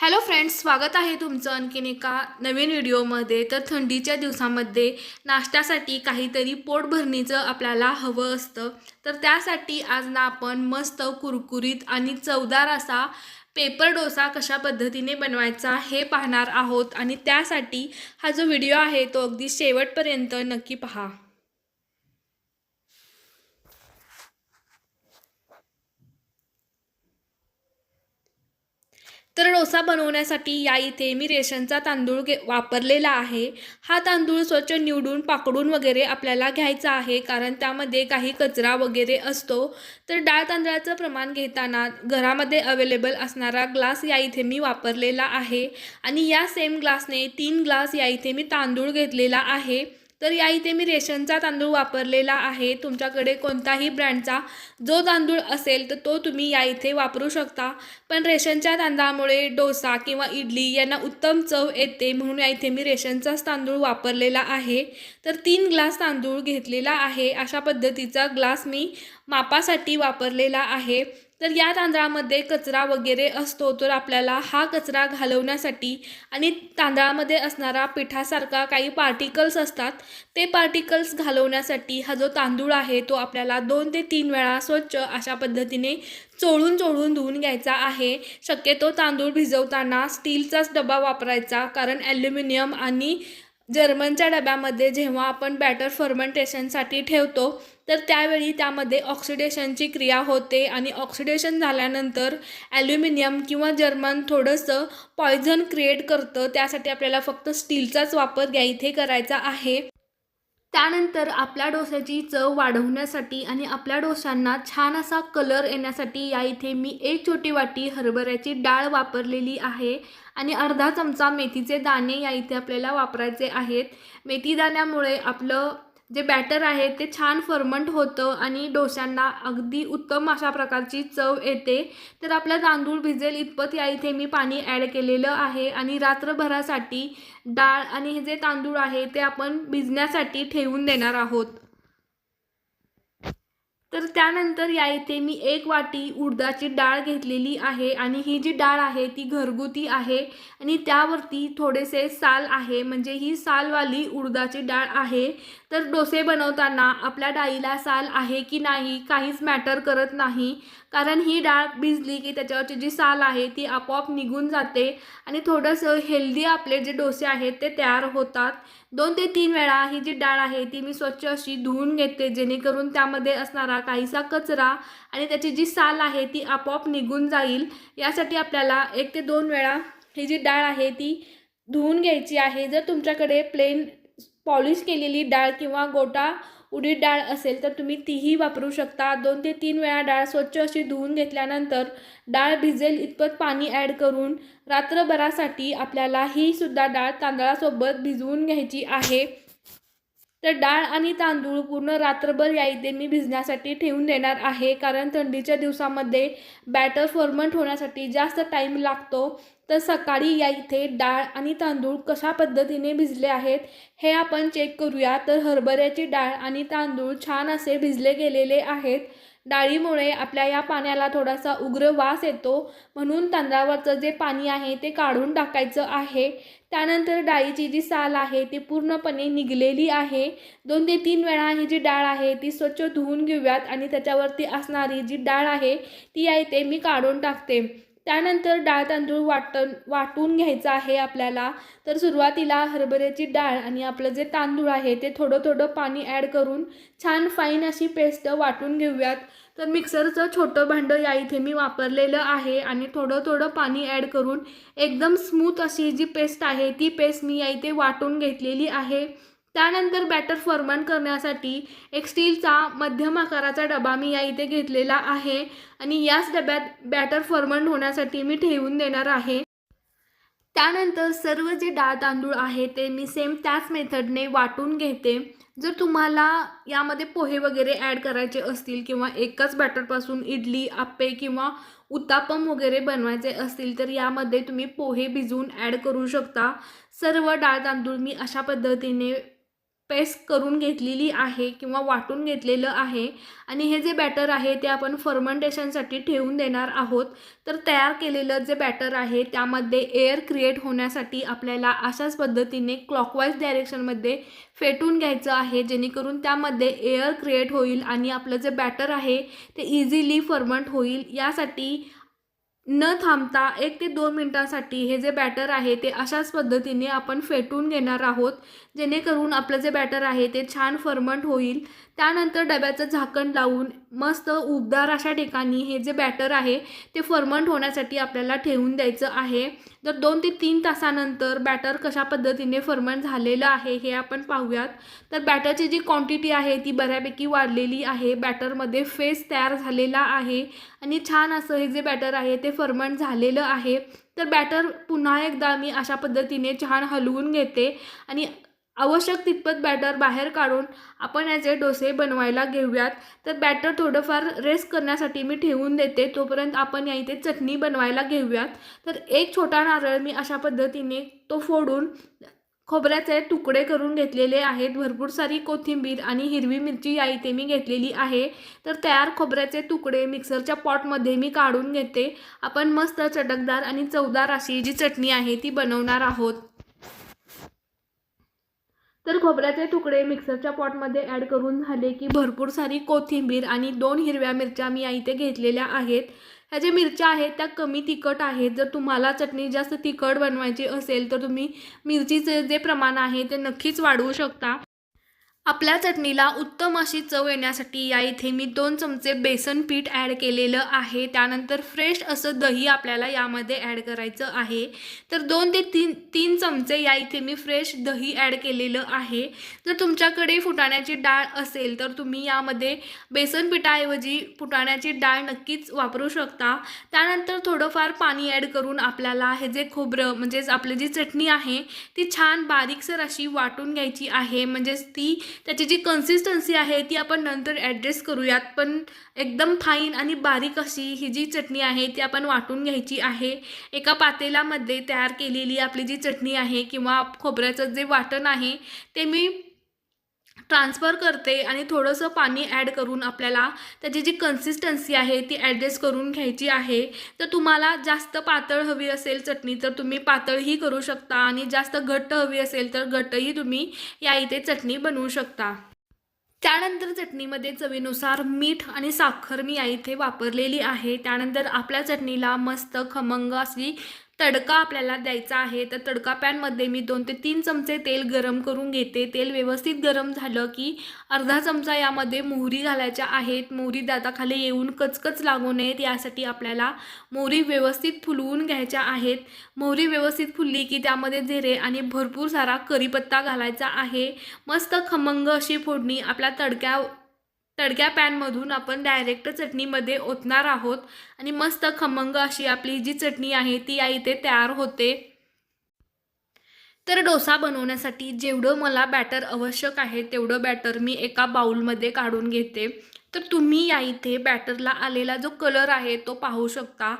Hello friends स्वागत आहे तुमचं आणखीन एका नवीन व्हिडिओमध्ये. तर थंडीच्या दिवसामध्ये नाश्त्यासाठी काहीतरी पोटभरणीचं आपल्याला हवं असतं. तर त्यासाठी आज ना आपण मस्त कुरकुरीत आणि चवदार असा पेपर डोसा कशा पद्धतीने बनवायचा हे पाहणार आहोत. आणि त्यासाठी हा जो व्हिडिओ आहे तो अगदी शेवटपर्यंत नक्की पहा. तर डोसा बनवण्यासाठी या इथे मी रेशनचा तांदूळ घे वापरलेला आहे. हा तांदूळ स्वच्छ निवडून पाकडून वगैरे आपल्याला घ्यायचा आहे कारण त्यामध्ये काही कचरा वगैरे असतो. तर डाळ तांदळाचं प्रमाण घेताना घरामध्ये अवेलेबल असणारा ग्लास या इथे मी वापरलेला आहे. आणि या सेम ग्लासने तीन ग्लास या इथे मी तांदूळ घेतलेला आहे. तर या इथे मी रेशनचा तांदूळ वापरलेला आहे. तुमच्याकडे कोणताही ब्रँडचा जो तांदूळ असेल तर तो तुम्ही या इथे वापरू शकता. पण रेशनच्या तांदळामुळे डोसा किंवा इडली यांना उत्तम चव येते म्हणून या इथे मी रेशनचाच तांदूळ वापरलेला आहे. तर तीन ग्लास तांदूळ घेतलेला आहे. अशा पद्धतीचा ग्लास मी मापासाठी वापरलेला आहे. तर या तांदळामध्ये कचरा वगैरे असतो तर आपल्याला हा कचरा घालवण्यासाठी आणि तांदळामध्ये असणारा पिठासारखा काही पार्टिकल्स असतात ते पार्टिकल्स घालवण्यासाठी हा जो तांदूळ आहे तो आपल्याला दोन ते तीन वेळा स्वच्छ अशा पद्धतीने चोळून चोळून धुवून घ्यायचा आहे. शक्यतो तांदूळ भिजवताना स्टीलचाच डबा वापरायचा कारण ॲल्युमिनियम आणि जर्मनच्या डब्यामध्ये जेव्हा आपण बॅटर फर्मेंटेशनसाठी ठेवतो तर त्यावेळी त्यामध्ये ऑक्सिडेशनची क्रिया होते आणि ऑक्सिडेशन झाल्यानंतर ॲल्युमिनियम किंवा जर्मन थोडंसं पॉयझन क्रिएट करतं. त्यासाठी आपल्याला फक्त स्टीलचाच वापर या इथे करायचा आहे. त्यानंतर आपल्या डोस्याची चव वाढवण्यासाठी आणि आपल्या डोशांना छान असा कलर येण्यासाठी या इथे मी एक छोटी वाटी हरभऱ्याची डाळ वापरलेली आहे. आणि अर्धा चमचा मेथीचे दाणे या इथे आपल्याला वापरायचे आहेत. मेथी दाण्यामुळे आपलं जे बॅटर आहे ते छान फर्मंट होतं आणि डोश्यांना अगदी उत्तम अशा प्रकारची चव येते. तर आपला तांदूळ भिजेल इतपत या इथे मी पाणी ॲड केलेलं आहे आणि रात्रभरासाठी डाळ आणि हे जे तांदूळ आहे ते आपण भिजण्यासाठी ठेवून देणार आहोत. तर त्यानंतर या इथे मी एक वाटी उडदाची डाळ घेतलेली आहे आणि ही जी डाळ आहे ती घरगुती आहे आणि त्यावरती थोडेसे साल आहे. म्हणजे ही सालवाली उडदाची डाळ आहे. तर डोसे बनवताना आपल्या डाळीला साल आहे की नाही काहीच मॅटर करत नाही. कारण ही डाळ भिजली की त्याच्यावरची जी साल आहे ती आपोआप निघून जाते आणि थोडंसं हेल्दी आपले जे डोसे आहेत ते तयार होतात. दोन ते तीन वेळा ही जी डाळ आहे ती मी स्वच्छ अशी धुवून घेते जेणेकरून त्यामध्ये असणारा काहीसा कचरा आणि त्याची जी साल आहे ती आपोआप निघून जाईल. यासाठी आपल्याला एक ते दोन वेळा ही जी डाळ आहे ती धुवून घ्यायची आहे. जर तुमच्याकडे प्लेन पॉलिश केलेली डाळ किंवा गोटा उडीद डाळ असेल तर तुम्ही तीही वापरू शकता. दोन ते तीन वेळा डाळ स्वच्छ अशी धुवून घेतल्यानंतर डाळ भिजेल इतपत पाणी ॲड करून रात्रभरासाठी आपल्याला ही सुद्धा डाळ तांदळासोबत भिजवून घ्यायची आहे. तर डाळ आणि तांदूळ पूर्ण रात्रभर या इथे मी भिजण्यासाठी ठेवून देणार आहे कारण थंडीच्या दिवसामध्ये बॅटर फॉर्मंट होण्यासाठी जास्त टाईम लागतो. तर सकाळी या इथे डाळ आणि तांदूळ कशा पद्धतीने भिजले आहेत हे आपण चेक करूया. तर हरभऱ्याची डाळ आणि तांदूळ छान असे भिजले गेलेले आहेत. डाळीमुळे आपल्या या पाण्याला थोडासा उग्र वास येतो. म्हणून तांदळावरचं जे पाणी आहे ते काढून टाकायचं आहे. त्यानंतर डाळीची जी साल आहे ती पूर्णपणे निघलेली आहे. दोन ते तीन वेळा ही जी डाळ आहे ती स्वच्छ धुवून घेऊयात आणि त्याच्यावरती असणारी जी डाळ आहे ती आहे ते मी काढून टाकते. त्यानंतर डाळ तांदूळ वाटण वाटून घ्यायचं आहे आपल्याला. तर सुरुवातीला हरभऱ्याची डाळ आणि आपलं जे तांदूळ आहे ते थोडं थोडं पाणी ॲड करून छान फाईन अशी पेस्ट वाटून घेऊयात. तर मिक्सरचं छोटं भांडं या इथे मी वापरलेलं आहे आणि थोडं थोडं पाणी ॲड करून एकदम स्मूथ अशी जी पेस्ट आहे ती पेस्ट मी या इथे वाटून घेतलेली आहे. त्यानंतर बॅटर फर्मंट करण्यासाठी एक स्टीलचा मध्यम आकाराचा डबा मी या इथे घेतलेला आहे. आणि याच डब्यात बॅटर फर्मंट होण्यासाठी मी ठेवून देणार आहे. त्यानंतर सर्व जे डाळ तांदूळ आहे ते मी सेम त्याच मेथडने वाटून घेते. जर तुम्हाला यामध्ये पोहे वगैरे ॲड करायचे असतील किंवा एकच बॅटरपासून इडली आप्पे किंवा उत्तापम वगैरे बनवायचे असतील तर यामध्ये तुम्ही पोहे भिजवून ॲड करू शकता. सर्व डाळ तांदूळ मी अशा पद्धतीने पेस्ट करून घेतलेली आहे किंवा वाटून घेतलेलं आहे. आणि हे जे बॅटर आहे ते आपण फर्मेंटेशनसाठी ठेवून देणार आहोत. तर तयार केलेलं जे बॅटर आहे त्यामध्ये एअर क्रिएट होण्यासाठी आपल्याला अशाच पद्धतीने क्लॉकवाईज डायरेक्शनमध्ये फेटून घ्यायचं आहे. जेणेकरून त्यामध्ये एअर क्रिएट होईल आणि आपलं जे बॅटर आहे ते इझिली फर्मंट होईल. यासाठी न थांबता एक ते दोन मिनटासाठी हे जे बॅटर आहे ते अशाच पद्धतीने आपण फेटून घेणार आहोत जेणेकरून आपलं जे बॅटर आहे ते छान फर्मंट होईल. त्यानंतर डब्याचं झाकण लावून मस्त उबदार अशा ठिकाणी हे जे बॅटर आहे ते फर्मंट होण्यासाठी आपल्याला ठेवून द्यायचं आहे. तर दोन ते तीन तासानंतर बॅटर कशा पद्धतीने फर्मंट झालेलं आहे हे आपण पाहूयात. तर बॅटरची जी क्वांटिटी आहे ती बऱ्यापैकी वाढलेली आहे. बॅटरमध्ये फेस तयार झालेला आहे आणि छान असं हे जे बॅटर आहे ते फर्मंट झालेलं आहे. तर बॅटर पुन्हा एकदा मी अशा पद्धतीने छान हलवून घेते आणि आवश्यक तितपत बॅटर बाहेर काढून आपण याचे डोसे बनवायला घेऊयात. तर बॅटर थोडंफार रेस्ट करण्यासाठी मी ठेवून देते. तोपर्यंत आपण या इथे चटणी बनवायला घेऊयात. तर एक छोटा नारळ मी अशा पद्धतीने तो फोडून खोबऱ्याचे तुकडे करून घेतलेले आहेत. भरपूर सारी कोथिंबीर आणि हिरवी मिरची या इथे मी घेतलेली आहे. तर तयार खोबऱ्याचे तुकडे मिक्सरच्या पॉटमध्ये मी काढून घेते. आपण मस्त चटकदार आणि चवदार अशी जी चटणी आहे ती बनवणार आहोत. तर खोबऱ्याचे तुकडे मिक्सरच्या पॉटमध्ये ॲड करून झाले की भरपूर सारी कोथिंबीर आणि दोन हिरव्या मिरच्या मी या इथे घेतलेल्या आहेत. ह्या ज्या मिरच्या आहेत त्या कमी तिखट आहेत. जर तुम्हाला चटणी जास्त तिखट बनवायची असेल तर तुम्ही मिरचीचे जे प्रमाण आहे ते नक्कीच वाढवू शकता. आपल्या चटणीला उत्तम अशी चव येण्यासाठी या इथे मी दोन चमचे बेसन पीठ ॲड केलेलं आहे. त्यानंतर फ्रेश असं दही आपल्याला यामध्ये ॲड करायचं आहे. तर दोन ते तीन तीन चमचे या इथे मी फ्रेश दही ॲड केलेलं आहे. जर तुमच्याकडे फुटाण्याची डाळ असेल तर तुम्ही यामध्ये बेसन पिठाऐवजी फुटाण्याची डाळ नक्कीच वापरू शकता. त्यानंतर थोडंफार पाणी ॲड करून आपल्याला हे जे खोबरं म्हणजेच आपली जी चटणी आहे ती छान बारीकसर अशी वाटून घ्यायची आहे. म्हणजेच ती त्याची जी कन्सिस्टन्सी आहे ती आपण नंतर ॲडजस्ट करूयात. पण एकदम फाईन आणि बारीक अशी ही जी चटणी आहे ती आपण वाटून घ्यायची आहे. एका पातेल्यामध्ये तयार केलेली आपली जी चटणी आहे किंवा खोबऱ्याचं जे वाटण आहे ते मी ट्रान्सफर करते आणि थोडंसं पाणी ॲड करून आपल्याला त्याची जी कन्सिस्टन्सी आहे ती ॲडजस्ट करून घ्यायची आहे. तर तुम्हाला जास्त पातळ हवी असेल चटणी तर तुम्ही पातळही करू शकता आणि जास्त घट्ट हवी असेल तर घट्टही तुम्ही या इथे चटणी बनवू शकता. त्यानंतर चटणीमध्ये चवीनुसार मीठ आणि साखर मी या इथे वापरलेली आहे. त्यानंतर आपल्या चटणीला मस्त खमंग अशी तडका आपल्याला द्यायचा आहे. तर तडका पॅनमध्ये मी दोन ते तीन चमचे तेल गरम करून घेते. तेल व्यवस्थित गरम झालं की अर्धा चमचा यामध्ये मोहरी घालायच्या आहेत. मोहरी दाताखाली येऊन कचकच लागू नयेत. यासाठी आपल्याला मोहरी व्यवस्थित फुलवून घ्यायच्या आहेत. मोहरी व्यवस्थित फुलली की त्यामध्ये जिरे आणि भरपूर सारा करीपत्ता घालायचा आहे. मस्त खमंग अशी फोडणी आपल्या तडक्या तडक्या पॅनमधून आपण डायरेक्ट चटणीमध्ये ओतणार आहोत. आणि मस्त खमंग अशी आपली जी चटणी आहे ती या इथे तयार होते. तर डोसा बनवण्यासाठी जेवढं मला बॅटर आवश्यक आहे तेवढं बॅटर मी एका बाउलमध्ये काढून घेते. तर तुम्ही या इथे बॅटरला आलेला जो कलर आहे तो पाहू शकता.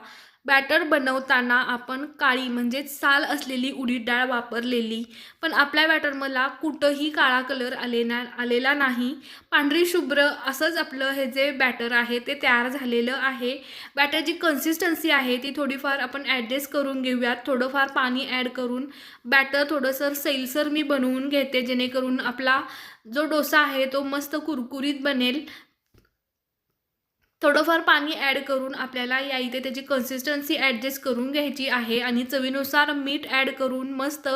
बॅटर बनवताना आपण काळी म्हणजेच साल असलेली उडीद डाळ वापरलेली. पण आपल्या बॅटर मला कुठंही काळा कलर आले ना आलेला नाही. पांढरी शुभ्र असंच आपलं हे जे बॅटर आहे ते तयार झालेलं आहे. बॅटरची कन्सिस्टन्सी आहे ती थोडीफार आपण ॲडजस्ट करून घेऊयात. थोडंफार पाणी ॲड करून बॅटर थोडंसं सैलसर मी बनवून घेते जेणेकरून आपला जो डोसा आहे तो मस्त कुरकुरीत बनेल. थोडंफार पाणी ॲड करून आपल्याला या इथे त्याची कन्सिस्टन्सी ॲडजस्ट करून घ्यायची आहे. आणि चवीनुसार मीठ ॲड करून मस्त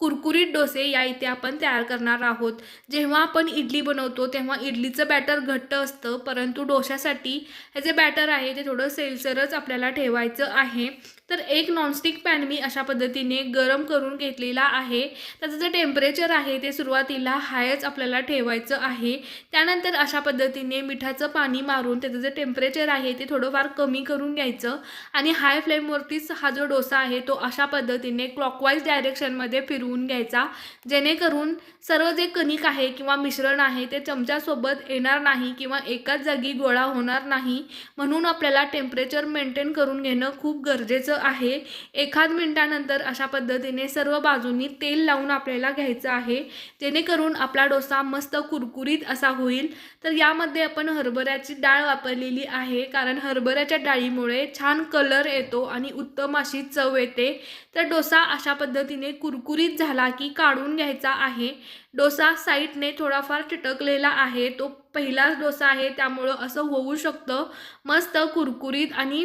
कुरकुरीत डोसे या इथे आपण तयार करणार आहोत. जेव्हा आपण इडली बनवतो तेव्हा इडलीचं बॅटर घट्ट असतं परंतु डोशासाठी हे जे बॅटर आहे ते थोडं सेलसरच आपल्याला ठेवायचं आहे. तर एक नॉनस्टिक पॅन मी अशा पद्धतीने गरम करून घेतलेला आहे. त्याचं जे टेम्परेचर आहे ते सुरुवातीला हायच आपल्याला ठेवायचं आहे. त्यानंतर अशा पद्धतीने मिठाचं पाणी मारून त्याचं जे टेम्परेचर आहे ते थोडंफार कमी करून घ्यायचं. आणि हाय फ्लेमवरतीच हा जो डोसा आहे तो अशा पद्धतीने क्लॉकवाईज डायरेक्शनमध्ये फिरून मिळवून घ्यायचा. जेणेकरून सर्व जे कणिक आहे किंवा मिश्रण आहे ते चमच्यासोबत येणार नाही किंवा एकाच जागी गोळा होणार नाही. म्हणून आपल्याला टेम्परेचर मेंटेन करून घेणं खूप गरजेचं आहे. एखाद मिनटानंतर अशा पद्धतीने सर्व बाजूंनी तेल लावून आपल्याला घ्यायचं आहे. जेणेकरून आपला डोसा मस्त कुरकुरीत असा होईल. तर यामध्ये आपण हरभऱ्याची डाळ वापरलेली आहे. कारण हरभऱ्याच्या डाळीमुळे छान कलर येतो आणि उत्तम अशी चव येते. तर डोसा अशा पद्धतीने कुरकुरीत झाला की काढून घ्यायचा आहे. डोसा साईडने थोडाफार चिटकलेला आहे. तो पहिलाच डोसा आहे. त्यामुळं असं होऊ शकतं. मस्त कुरकुरीत आणि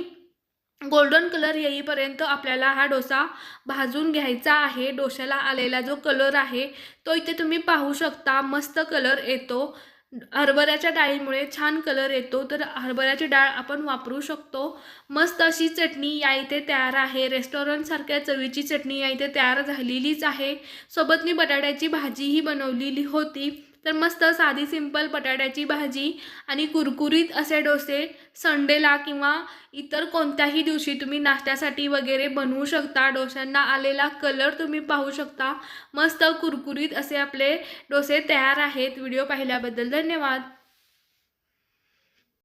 गोल्डन कलर येईपर्यंत आपल्याला हा डोसा भाजून घ्यायचा आहे. डोश्याला आलेला जो कलर आहे तो इथे तुम्ही पाहू शकता. मस्त कलर येतो. हरभऱ्याच्या डाळीमुळे छान कलर येतो. तर हरभऱ्याची डाळ आपण वापरू शकतो. मस्त अशी चटणी या इथे तयार आहे. रेस्टॉरंटसारख्या चवीची चटणी या इथे तयार झालेलीच आहे. सोबत मी बटाट्याची भाजीही बनवलेली होती. तर मस्त साधी सिंपल बटाट्याची भाजी आणि कुरकुरीत असे डोसे संडेला किंवा इतर कोणत्याही दिवशी तुम्ही नाश्त्यासाठी वगैरे बनवू शकता. डोश्यांना आलेला कलर तुम्ही पाहू शकता. मस्त कुरकुरीत असे आपले डोसे तयार आहेत. व्हिडिओ पाहिल्याबद्दल धन्यवाद.